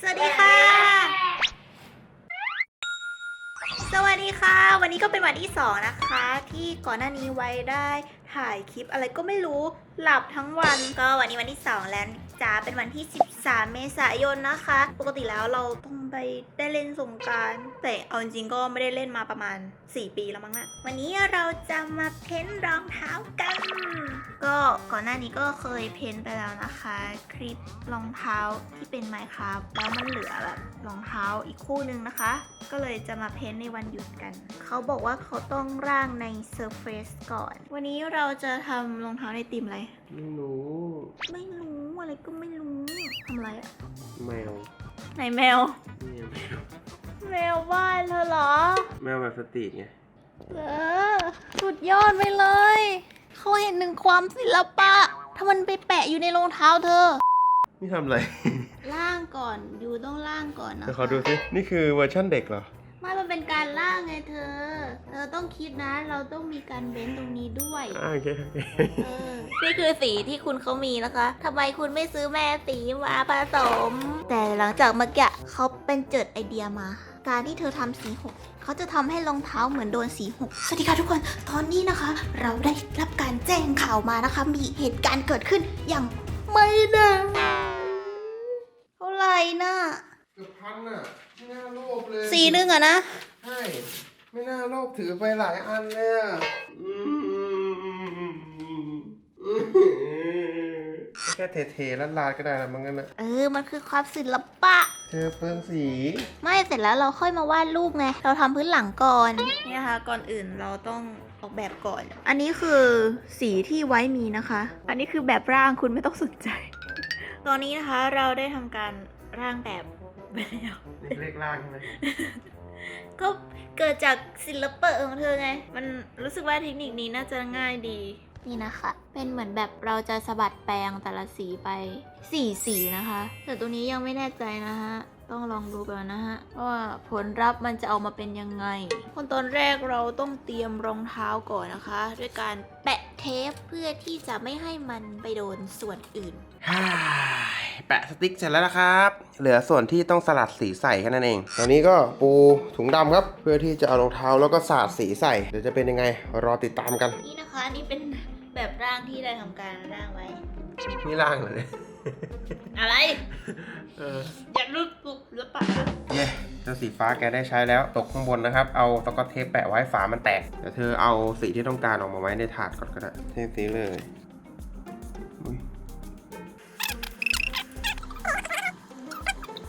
สวัสดีค่ะ สวัสดีค่ะ วันนี้ก็เป็นวันที่สองนะคะ ที่ก่อนหน้านี้ไว้ได้ถ่ายคลิปอะไรก็ไม่รู้หลับทั้งวันก็วันนี้วันที่สองแล้ว จ้าเป็นวันที่ 13 เมษายนนะคะ ปกติแล้วเราต้องไปได้เล่นสงกรารแต่เอาจริงๆก็ไม่ได้เล่นมาประมาณ 4 ปีแล้วมั้งนะวันนี้เราจะมาเพ้นรองเท้ากัน ก็ก่อนหน้านี้ก็เคยเพ้นไปแล้วนะคะ คลิปรองเท้าที่เป็น Minecraft แล้วมันเหลือแบบรองเท้าอีกคู่นึงนะคะ ก็เลยจะมาเพ้นในวันหยุดกัน เขาบอกว่าเขาต้องร่างใน Surface ก่อน วันนี้เราจะทำรองเท้าในธีมอะไร ไม่รู้ ไม่รู้ อะไรก็ไม่รู้ทำอะไรอะแมวไหนแมว เนี่ยแมวแมวบ้านเธอเหรอ แมวแบบสตรีทไงเออ สุดยอดไปเลย เขาเห็นหนึ่งความศิลปะ ถ้ามันไปแปะอยู่ในรองเท้าเธอ นี่ทำอะไรล่างก่อน อยู่ต้องล่างก่อนนะเดี๋ยวขอดูสินี่คือเวอร์ชั่นเด็กเหรอ ไม่มันเป็นการล่างไงเธอ เธอต้องคิดนะ เราต้องมีการเว้นตรงนี้ด้วย อ่าโอเคโอเคเออ นี่คือสีที่คุณเขามีนะคะทำไมคุณไม่ซื้อแม่สีมาผสม แต่หลังจากเมื่อกี้เขาเป็นเจิดไอเดียมา การที่เธอทำสีหก เขาจะทำให้รองเท้าเหมือนโดนสีหก สวัสดีค่ะทุกคน ตอนนี้นะคะ เราได้รับการแจ้งข่าวมานะคะ มีเหตุการณ์เกิดขึ้นอย่างไม่น่าเท่าไหร่น่ะเกือบพันอะ ไม่น่าโลภเลยสีหนึงอะนะ ใช่ ไม่น่าโลภถือไปหลายอันเลยอะอืมแค่เทๆแล้วลาดก็ได้แล้วมั้งงั้นนะเออ มันคือความศิลปะ เธอเปลืองสีไม่เสร็จแล้วเราค่อยมาวาดรูปไง เราทำพื้นหลังก่อน นี่นะคะ ก่อนอื่นเราต้องออกแบบก่อน อันนี้คือสีที่ไว้มีนะคะ อันนี้คือแบบร่างคุณไม่ต้องสนใจ ตอนนี้นะคะเราได้ทำการร่างแบบ ไปแล้ว เลขล่างใช่ไหมก็เกิดจากศิลปะของเธอไง มันรู้สึกว่าเทคนิคนี้น่าจะง่ายดี นี่นะคะ เป็นเหมือนแบบเราจะสะบัดแปรงแต่ละสีไปสี่สีนะคะ แต่ตัวนี้ยังไม่แน่ใจนะฮะ ต้องลองดูก่อนนะฮะ ว่าผลลัพธ์มันจะออกมาเป็นยังไงคนตอนแรกเราต้องเตรียมรองเท้าก่อนนะคะ ด้วยการแปะเทปเพื่อที่จะไม่ให้มันไปโดนส่วนอื่นฮ่า แปะสติ๊กเสร็จแล้วนะครับ เหลือส่วนที่ต้องสลัดสีใส่แค่นั้นเอง ตอนนี้ก็ปูถุงดำครับ เพื่อที่จะเอารองเท้าแล้วก็สาดสีใส่ เดี๋ยวจะเป็นยังไงรอติดตามกัน นี่นะคะอันนี่เป็นแบบร่างที่ได้ทำการร่างไว้ นี่ล่างเลยอะไร เออ อย่าลุกลุกหรือเปล่าเย้เจ้าสีฟ้าแกได้ใช้แล้วตกข้างบนนะครับ เอาตะกอเทปแปะไว้ฝามันแตกเดี๋ยวเธอเอาสีที่ต้องการออกมาไว้ในถาดก่อนก็ได้เทสีเลยอุ๊ย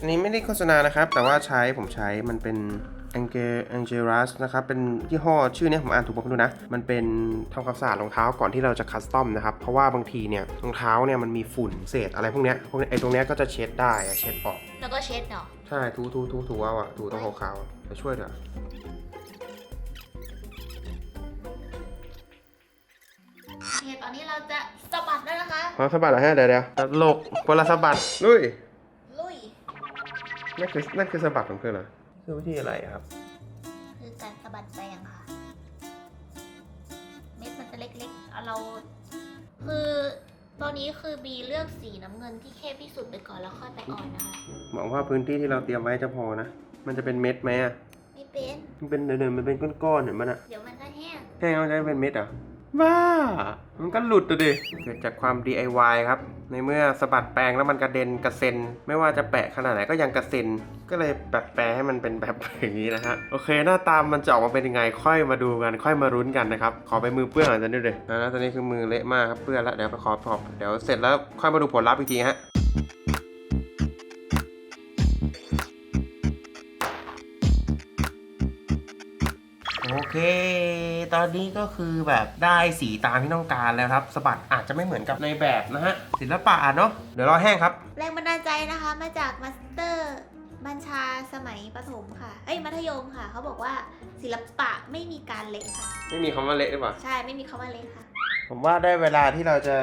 อันนี้ไม่ได้โฆษณานะครับ แต่ว่าใช้ผมใช้มันเป็น a n g e a n g e l a s นะครับ เป็นยี่ห้อชื่อเนี้ยผมอ่านถูกป่ะไม่รู้นะ มันเป็นทำความสะอาดรองเท้าก่อนที่เราจะคัสตอมนะครับ เพราะว่าบางทีเนี่ยรองเท้าเนี่ยมันมีฝุ่นเศษอะไรพวกเนี้ยพวกเนี้ยไอ้ตรงเนี้ยก็จะเช็ดได้อะเช็ดออก แล้วก็เช็ดเนาะใช่ทูทูทูทูเอาอะทูตรงขาวๆอะจะช่วยเถอะโอเคตอนนี้เราจะสะบัดแล้วนะคะพอสะบัดเหรอฮะเดี๋ยวเดี๋ยวตลกคนละสะบัดลุยลุย นั่นคือนั่นคือสะบัดของเธอเหรอคือวิธีอะไรอะครับ คือการสะบัดแปรงค่ะ เม็ดมันจะเล็กๆเอาเรา คือตอนนี้คือบีเลือกสีน้ำเงินที่เข้มที่สุดไปก่อนแล้วค่อยไปอ่อนนะคะ หวังว่าพื้นที่ที่เราเตรียมไว้จะพอนะ มันจะเป็นเม็ดไหมอะไม่เป็น มันเป็นเดินๆมันเป็นก้อนๆเห็นมันอะเดี๋ยวมันก็แห้งแค่มันจะเป็นเม็ดเหรอ บ้า มันก็หลุดตัวดิ เกิดจากความ DIY ครับ ในเมื่อสะบัดแปรงแล้วมันกระเด็นกระเซ็น ไม่ว่าจะแปะขนาดไหนก็ยังกระเซ็น ก็เลยแปะแปะให้มันเป็นแบบอย่างนี้นะฮะ โอเค หน้าตามมันจะออกมาเป็นยังไง ค่อยมาดูกัน ค่อยมารุ้นกันนะครับ ขอไปมือเปื้อนหน่อยจะได้เลยนะนะตอนนี้คือมือเละมากครับเปื้อนแล้ว เดี๋ยวไปขอพอบเดี๋ยวเสร็จแล้วค่อยมาดูผลลัพธ์อีกทีฮะ เค ตอนนี้ก็คือแบบได้สีตามที่ต้องการแล้วครับสะบัดอาจจะไม่เหมือนกับในแบบนะฮะศิลปะอะเนาะเดี๋ยวรอแห้งครับ แรงบันดาลใจนะคะมาจากมาสเตอร์บัญชาสมัยประถมค่ะ เอ้ยมัธยมค่ะ เขาบอกว่าศิลปะไม่มีการเละค่ะ ไม่มีคำว่าเละหรือเปล่าใช่ไม่มีคำว่าเละค่ะ ผมว่าได้เวลาที่เราจะ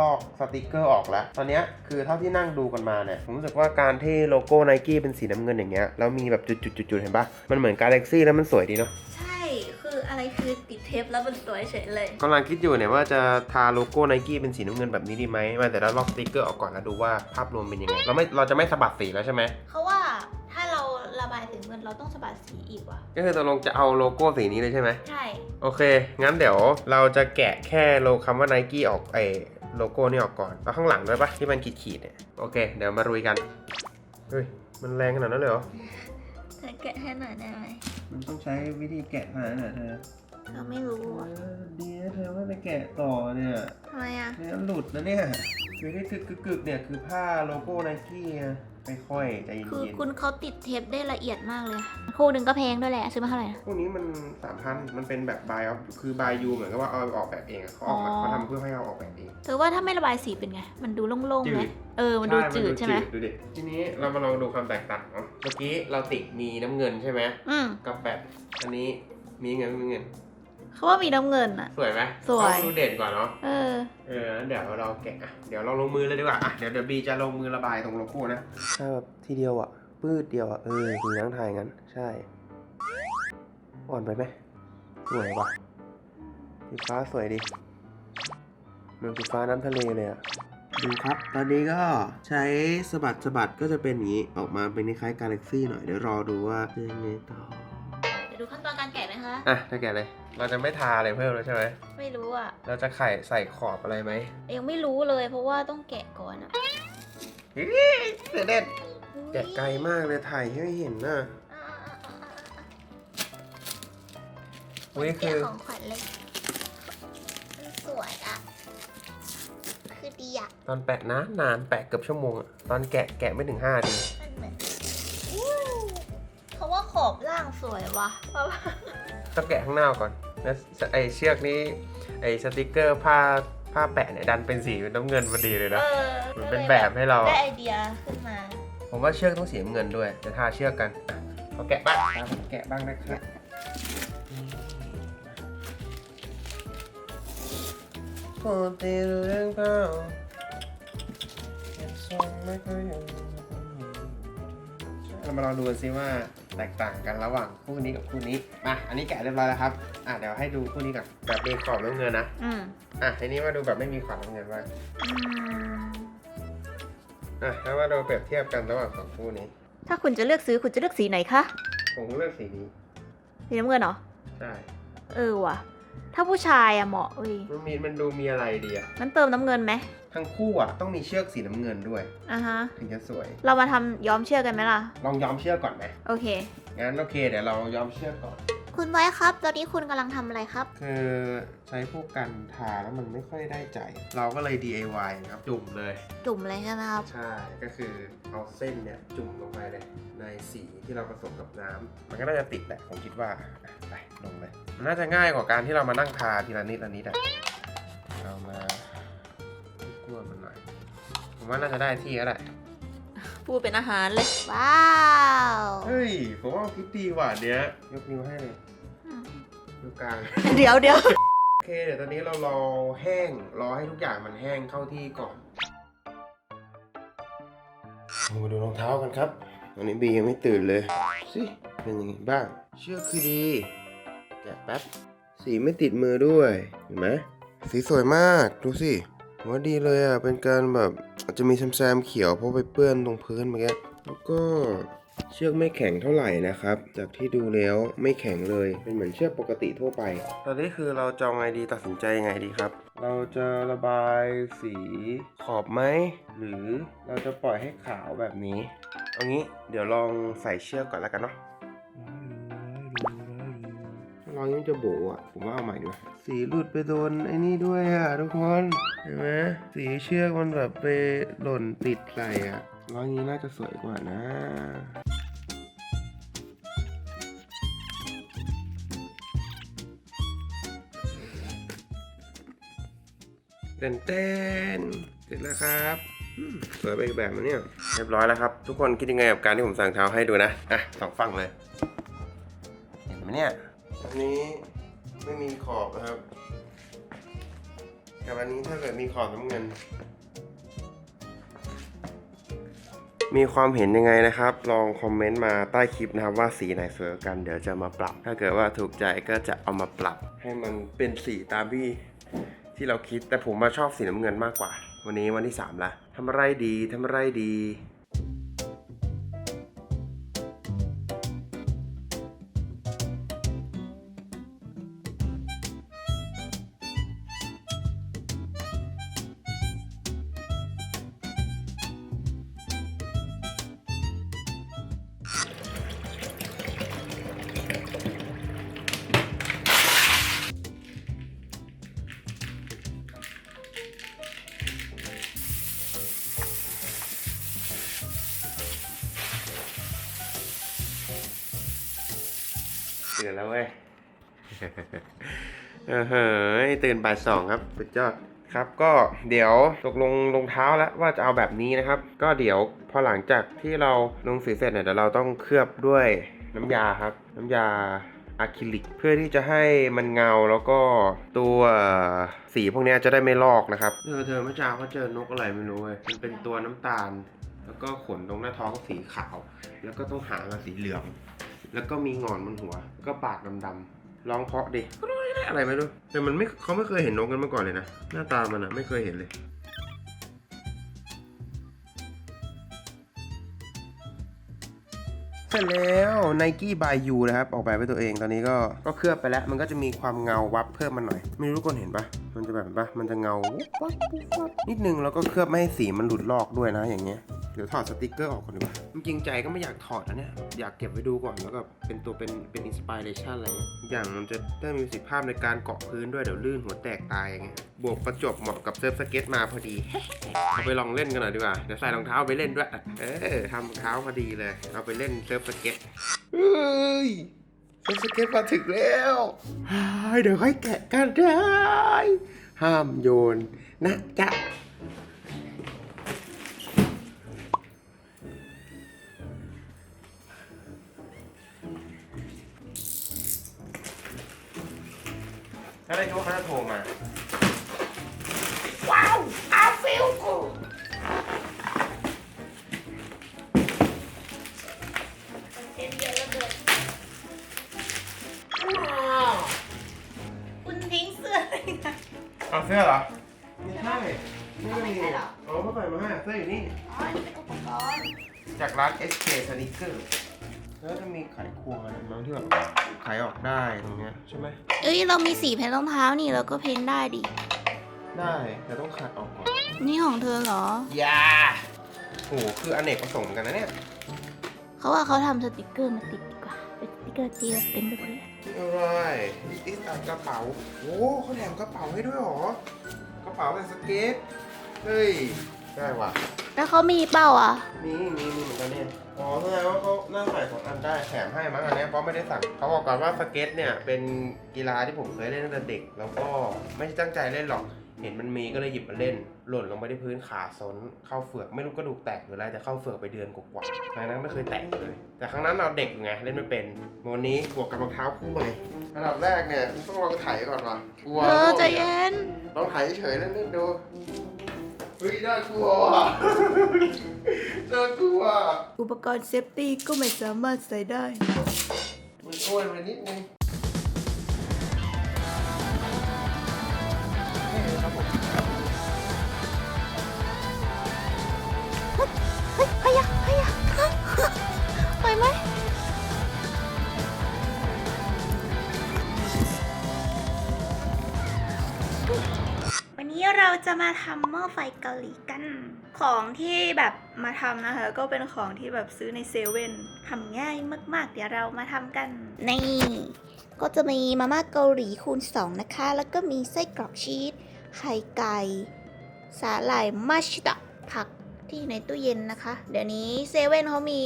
ลอกสติกเกอร์ออกแล้ว ตอนเนี้ยคือเท่าที่นั่งดูกันมาเนี่ย ผมรู้สึกว่าการที่โลโก้ไนกี้เป็นสีน้ำเงินอย่างเงี้ย แล้วมีแบบจุดๆๆๆเห็นปะมันเหมือนกาแล็กซี่แล้วมันสวยดีเนาะใช่คื ออะไรคือติดเทปแล้วมันสวยเฉยเลย กำลังคิดอยู่เนี่ยว่าจะทาโลโก้ไนกี้เป็นสีน้ำเงินแบบนี้ดีไหมมาแต่เราลอกสติ๊กเกอร์ออกก่อนแล้วดูว่าภาพรวมเป็นยังไง เราไม่ เราจะไม่สะบัดสีแล้วใช่ไหมเขาว่าถ้าเราระบายสีเงินเราต้องสะบัดสีอีกว่ะ ก็คือตกลงจะเอาโลโก้สีนี้เลยใช่ไหม ใช่ โอเค งั้นเดี๋ยวเราจะแกะแค่โลคำว่าไนกี้ออกไอโลโก้นี่ออกก่อน แล้วข้างหลังด้วยปะที่มันขีดๆเนี่ย โอเค เดี๋ยวมารุยกัน เฮ้ย มันแรงขนาดนั้นเลยเหรอ เธอแกะให้หน่อยได้ไหมมันต้องใช้วิธีแกะขนาดนั้นเหรอเธอเราไม่รู้อะดีนะเธอไม่ไปแกะต่อเนี่ยทำไมอะเนี่ยหลุดนะเนี่ยคือที่กึกๆๆเนี่ยคือผ้าโลโก้ไนกี้ ค่อยๆใจคือเย็นคุณเขาติดเทปได้ละเอียดมากเลย คู่หนึ่งก็แพงด้วยแหละ ซื้อมาเท่าไหร่นะๆพวกนี้มันสามพันมันเป็นแบบบายออฟคือบายยูเหมือนกับว่าเอาออกแบบเองอะเขาออกมาอ๋อ เขาทำเพื่อให้เราออกแบบเอง เธอว่าถ้าไม่ระบายสีเป็นไง มันดูโล่งๆไหมจืด เออ มันดูจืดใช่ไหมดูดิทีนี้เรามาลองดูความแตกต่างเนาะเมื่อกี้เราติดมีน้ำเงินใช่ไหมอืมกับแบบอันนี้มีเงินมีเงิน เขาว่ามีน้ำเงินอะสวยไหมสวย ต้องดูเด่นกว่าเนาะ เออ เอองั้นเดี๋ยวเราแกะอะเดี๋ยวเราลงมือเลยดีกว่าอะเดี๋ยวเดี๋ยวบีจะลงมือระบายตรงโลโก้นะ ถ้าแบบทีเดียวอะ ปืดเดียวอะ เออถึงนั่งถ่ายงั้น ใช่ อ่อนไปไหมสวยว่ะสีฟ้าสวยดิเหมือนสีฟ้าน้ำทะเลเลยอะ ดูครับ ตอนนี้ก็ใช้สะบัดสะบัดก็จะเป็นอย่างนี้ ออกมาเป็นคล้ายกาแล็กซี่หน่อย เดี๋ยวรอดูว่าจะยังไงต่อ การแกะไหมคะ อะถ้าแกะเลย เราจะไม่ทาอะไรเพิ่มแล้วใช่ไหม ไม่รู้อะ เราจะไข่ใส่ขอบอะไรไหมยังไม่รู้เลยเพราะว่าต้องแกะก่อนอะเด็ดเด็ดแกะไกลมากเลยถ่ายให้ไม่เห็นนะอุ๊ยคือแกะของขวัญเลยมันสวยอะ คือดีอะ ตอนแปะนานนานแปะเกือบชั่วโมงอะตอนแกะแกะไม่ถึง5นาทีมันเหมือนอู้เขาว่าข อบล่างสวยว่ะเพราะว่าต้องแกะข้างหน้าก่อนแล้วไอเชือกนี้ไอสติกเกอร์ผ้าผ้าแปะเนี่ยดันเป็นสีน้ำเงินพอดีเลยนะเออเหมือนเป็นแบบให้เรา ได้ไอเดียขึ้นมา ผมว่าเชือกต้องสีน้ำเงินด้วยจะทาเชือกกันอะเขาแกะบ้างตามผมแกะบ้างนะครับปกติเรื่องเปล่าเก็บทรงไม่ค่อยอยู่เรามาลองดูกันซิว่า แตกต่างกันระหว่างคู่นี้กับคู่นี้มาอันนี้แกะเรียบร้อยแล้วครับอะเดี๋ยวให้ดูคู่นี้ก่อนแบบมีขอบน้ำเงินนะอืมอะทีนี้มาดูแบบไม่มีขอบน้ำเงินบ้างอืมอะแล้วมาดูเปรียบเทียบกันระหว่างสองคู่นี้ ถ้าคุณจะเลือกซื้อคุณจะเลือกสีไหนคะผมเลือกสีนี้สีน้ำเงินเหรอใช่เออว่ะ ถ้าผู้ชายอะเหมาะเว้ยมันมีมันดูมีอะไรดีอะงั้นเติมน้ำเงินไหม ทั้งคู่อะต้องมีเชือกสีน้ำเงินด้วย อะฮะ ถึงจะสวย เรามาทำย้อมเชือกกันไหมล่ะ ลองย้อมเชือกก่อนไหมโอเค งั้นโอเคเดี๋ยวเราย้อมเชือกก่อน คุณไว้ครับ ตอนนี้คุณกำลังทำอะไรครับ คือใช้พวกกันทาแล้วมันไม่ค่อยได้ใจ เราก็เลย DIY ครับจุ่มเลย จุ่มเลยใช่ไหมครับ ใช่ ก็คือเอาเส้นเนี่ยจุ่มลงไปเลย ในสีที่เราผสมกับน้ำมันก็น่าจะติดแหละผมคิดว่าอะไปลงเลย มันน่าจะง่ายกว่าการที่เรามานั่งทาทีละนิดละนิดอะ ว่าน่าจะได้ที่แล้วแหละพูดเป็นอาหารเลย ว้าว เฮ้ยผมว่าคิดดีว่ะเนี้ยยกนิ้วให้เลยอืมนิ้วกลาง เดี๋ยวเดี๋ยวโอเคเดี๋ยวตอนนี้เรารอแห้งรอให้ทุกอย่างมันแห้งเข้าที่ก่อนมาดูรองเท้ากันครับวันนี้บียังไม่ตื่นเลยสิเป็นยังไงบ้าง เชือกคือดีแกะแป๊บสีไม่ติดมือด้วยเห็นไหมสีสวยมากดูสิผม ว่าดีเลยอะ เป็นการแบบอาจจะมีแซมๆเขียวเพราะไปเปื้อนตรงพื้นเมื่อกี้ แล้วก็เชือกไม่แข็งเท่าไหร่นะครับ จากที่ดูแล้วไม่แข็งเลย เป็นเหมือนเชือกปกติทั่วไป ตอนนี้คือเราจะเอาไงดีตัดสินใจยังไงดีครับ เราจะระบายสีขอบไหม หรือเราจะปล่อยให้ขาวแบบนี้ เอางี้เดี๋ยวลองใส่เชือกก่อนแล้วกันเนาะ อยนี้จะโบอะ ผมว่าเอาใหม่ดีกว่าสีหลุดไปโดนไอ้นี่ด้วยอะทุกคนเห็นไหมสีเชือกมันแบบไปหล่นติดใส่อะรอยนี้น่าจะสวยกว่านะเต้นเต้นเสร็จแล้วครับสวยไปแบบนะเนี่ยเรียบร้อยแล้วครับ ทุกคนคิดยังไงกับการที่ผมสั่งเท้าให้ดูนะ อะสองฝั่งเลย เห็นไหมเนี่ย อันนี้ไม่มีขอบนะครับ กับอันนี้ถ้าเกิดมีขอบน้ำเงิน มีความเห็นยังไงนะครับ ลองคอมเมนต์มาใต้คลิปนะครับว่าสีไหนสวยกว่ากัน เดี๋ยวจะมาปรับ ถ้าเกิดว่าถูกใจก็จะเอามาปรับ ให้มันเป็นสีตามที่ที่เราคิด แต่ผมมาชอบสีน้ำเงินมากกว่า วันนี้วันที่สามละทำไรดีทำไรดี ตื่นแล้วเว้ยเออเฮ้ยตื่นบ่ายสองครับสุดยอดครับก็เดี๋ยวตกลงรองเท้าแล้วว่าจะเอาแบบนี้นะครับ ก็เดี๋ยวพอหลังจากที่เราลงสีเสร็จเนี่ยเดี๋ยวเราต้องเคลือบด้วยน้ำยาครับ น้ำยาอะคริลิกเพื่อที่จะให้มันเงาแล้วก็ตัวสีพวกนี้จะได้ไม่ลอกนะครับเออเธอเมื่อเช้าเขาเจอนกอะไรไม่รู้เว้ยมันเป็นตัวน้ำตาล แล้วก็ขนตรงหน้าท้องสีขาว แล้วก็ต้องหางสีเหลือง แล้วก็มีหงอนบนหัว แล้วก็ปากดำๆร้องเพราะดิอะไรไม่รู้แต่มันไม่เขาไม่เคยเห็นนกกันมาก่อนเลยนะ หน้าตามันอะไม่เคยเห็นเลย เสร็จแล้ว Nike by You นะครับ ออกแบบไว้ตัวเองตอนนี้ก็ก็เคลือบไปแล้ว มันก็จะมีความเงาวับเพิ่มมาหน่อย ไม่รู้ทุกคนเห็นปะมันจะแบบปะมันจะเงาวุบวับวับนิดนึงแล้วก็เคลือบไม่ให้สีมันหลุดลอกด้วยนะอย่างเงี้ยเดี๋ยวถอดสติกเกอร์ออกก่อนดีกว่าจริงใจก็ไม่อยากถอดนะเนี่ย อยากเก็บไว้ดูก่อนแล้วก็เป็นตัวเป็นเป็นอินสปิเรชันอะไรเงี้ยอย่างมันจะได้มีประสิทธิภาพในการเกาะพื้นด้วยเดี๋ยวลื่นหัวแตกตายอย่างเงี้ย บวกประจบเหมาะกับเซิร์ฟสเก็ตมาพอดี เอาไปลองเล่นกันหน่อยดีกว่า เดี๋ยวใส่รองเท้าไปเล่นด้วย เออทำรองเท้าพอดีเลย เอาไปเล่นเซิร์ฟสเก็ตเฮ้ยเซิร์ฟสเก็ตมาถึงแล้วเฮ้ยเดี๋ยวค่อยแกะกันได้ ห้ามโยนนะจ๊ะถ้าได้คิดว่าเขาจะโทรมา ว้าวอาฟิลกู สื้อเหรอ ไม่ใช่เอาไม่ใช่เหรอเอาเข้าไปมาให้เสื้ออยู่นี่ อ๋อนี่เป็นอุปกรณ์จากร้าน SK Sneaker แล้วจะมีไขควงอะไรบ้างที่แบบไขออกได้ตรงเนี้ยใช่ไหม เอ้ยเรามีสีเพ้นรองเท้านี่เราก็เพ้นได้ดิ ได้แต่ต้องขัดออกก่อนนี่ของเธอเหรอ อย่าโอ้โหคืออเนกประสงค์เหมือนกันนะเนี่ย เขาว่าเขาทำสติกเกอร์มาติดดีกว่า เป็นสติกเกอร์จีแล้วเต็มไปหมดเลยอะไรอีสานกระเป๋าโอ้เขาแถมกระเป๋าให้ด้วยเหรอ กระเป๋าแบบสเก็ต เฮ้ย ได้ว่ะ แล้วเขามีเป้าอะ มีมีมีเหมือนกันเนี่ย อ๋อแสดงว่าเขาน่าใส่สองอันได้แถมให้มั้งอันเนี้ยเพราะไม่ได้สั่งเขาบอกก่อนว่าสเก็ตเนี่ยเป็นกีฬาที่ผมเคยเล่นตั้งแต่เด็ก แล้วก็ไม่ได้ตั้งใจเล่นหรอก เห็นมันมีก็เลยหยิบมาเล่น หล่นลงไปที่พื้นขาซนเข้าเฟือกไม่รู้กระดูกแตกหรืออะไรแต่เข้าเฟือกไปเดือนกว่าๆครั้งนั้นไม่เคยแตกเลย แต่ครั้งนั้นเราเด็กอยู่ไงเล่นไม่เป็นวันนี้บวกกับรองเท้าคู่ใหม่อันดับแรกเนี่ยต้องลองไถก่อนว่ะกลัวเธอใจเย็นลองไถเฉยๆเล่นๆดูเฮ้ยน่ากลัวว่ะน่ากลัวอุปกรณ์เซฟตี้ก็ไม่สามารถใส่ได้มันอ้วนไปนิดนึง จะมาทำหม้อไฟเกาหลีกัน ของที่แบบมาทำนะคะ ก็เป็นของที่แบบซื้อในเซเว่นทำง่ายมาก ๆ เดี๋ยวเรามาทำกัน นี่ก็จะมีมาม่าเกาหลีคูณ 2 นะคะ แล้วก็มีไส้กรอกชีส ไข่ไก่ สาหร่ายมัชตะ ผักที่อยู่ในตู้เย็นนะคะ เดี๋ยวนี้เซเว่นเขามี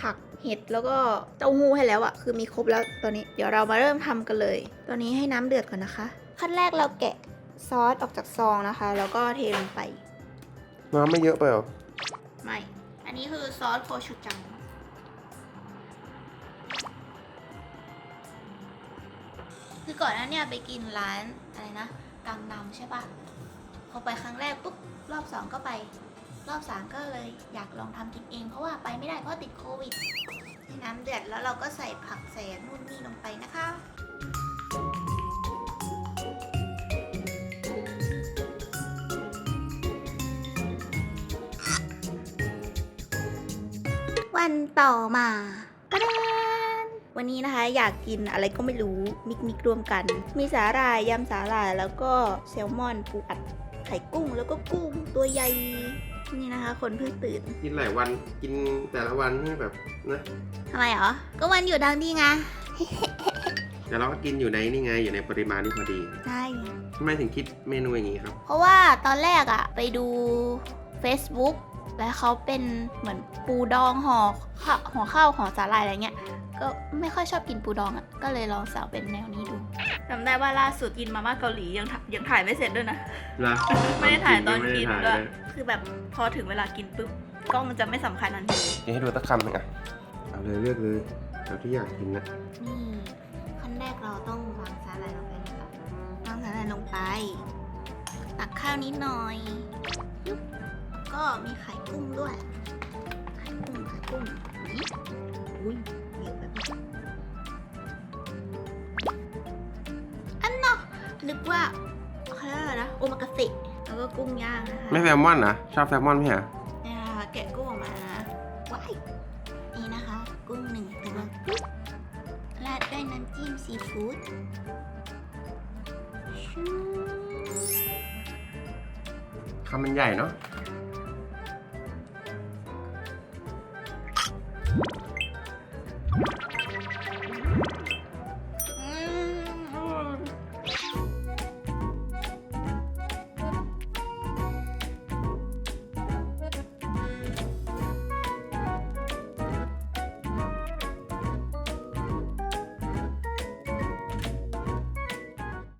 ผักเห็ดแล้วก็เต้าหู้ให้แล้วอะคือมีครบแล้วตอนนี้ เดี๋ยวเรามาเริ่มทำกันเลย ตอนนี้ให้น้ำเดือดก่อนนะคะ ขั้นแรกเราแกะ ซอสออกจากซองนะคะ แล้วก็เทลงไป น้ำไม่เยอะไปเหรอ ไม่ อันนี้คือซอสโคชูจัง คือก่อนหน้าเนี่ยไปกินร้านอะไรนะกังนำใช่ปะพอไปครั้งแรกปุ๊บรอบสองก็ไป รอบสามก็เลยอยากลองทำกินเอง เพราะว่าไปไม่ได้เพราะติดโควิดให้น้ำเดือดแล้วเราก็ใส่ผักใส่นู่นนี่ลงไปนะคะ วันต่อมาตะดานวันนี้นะคะอยากกินอะไรก็ไม่รู้มิกมิกรวมกัน มีสาหร่ายยำสาหร่ายแล้วก็แซลมอนปูอัดไข่กุ้งแล้วก็กุ้งตัวใหญ่นี่นะคะ คนเพิ่งตื่นกินหลายวันกินแต่ละวันนี่แบบนะทำไมเหรอ ก็วันอยู่ดังดีไงแต่เราก็กินอยู่ในนี่ไงอยู่ในปริมาณที่พอดีใช่ทำไมถึงคิดเมนูอย่างนี้ครับ เพราะว่าตอนแรกอะไปดู Facebook แล้วเขาเป็นเหมือนปูดองห่อข้าวห่อข้าวห่อสาหร่ายอะไรเงี้ย ก็ไม่ค่อยชอบกินปูดองอะก็เลยลองสั่งเป็นแนวนี้ดูจำได้ว่าล่าสุดกินมาม่าเกาหลียังถ่ายยังถ่ายไม่เสร็จด้วยนะนะไม่ได้ถ่ายตอนกินไม่ด้ได้วยถ่าคือแบบพอถึงเวลากินปุ๊บกล้องจะไม่สำคัญทันทีเดี๋ยวให้ดูสักคำหนึ่งอะเอาเลยเลือกเลยเอาที่อยากกินนะนี่ขั้นแรกเราต้องวางสาหร่ายลงไปนะคะวางสาหร่ายลงไปตักข้าวนิดหน่อยยุบแล้ว ก็มีไข่กุ้งด้วย ไข่กุ้งไข่กุ้งนี่อุ้ยเยอะแบบนี้อันเนาะนึกว่าเขาเรียกอะไรนะโอมากาเสะแล้วก็กุ้งย่างนะคะไม่แซลมอนนะชอบแซลมอนไหมฮะเนี่ยนะคะแกะกุ้งออกมาว้ายนี่นะคะ กุ้งหนึ่งตัวปุ๊บราดด้วยน้ำจิ้มซีฟู้ดชูคำมันใหญ่เนาะ Thank you.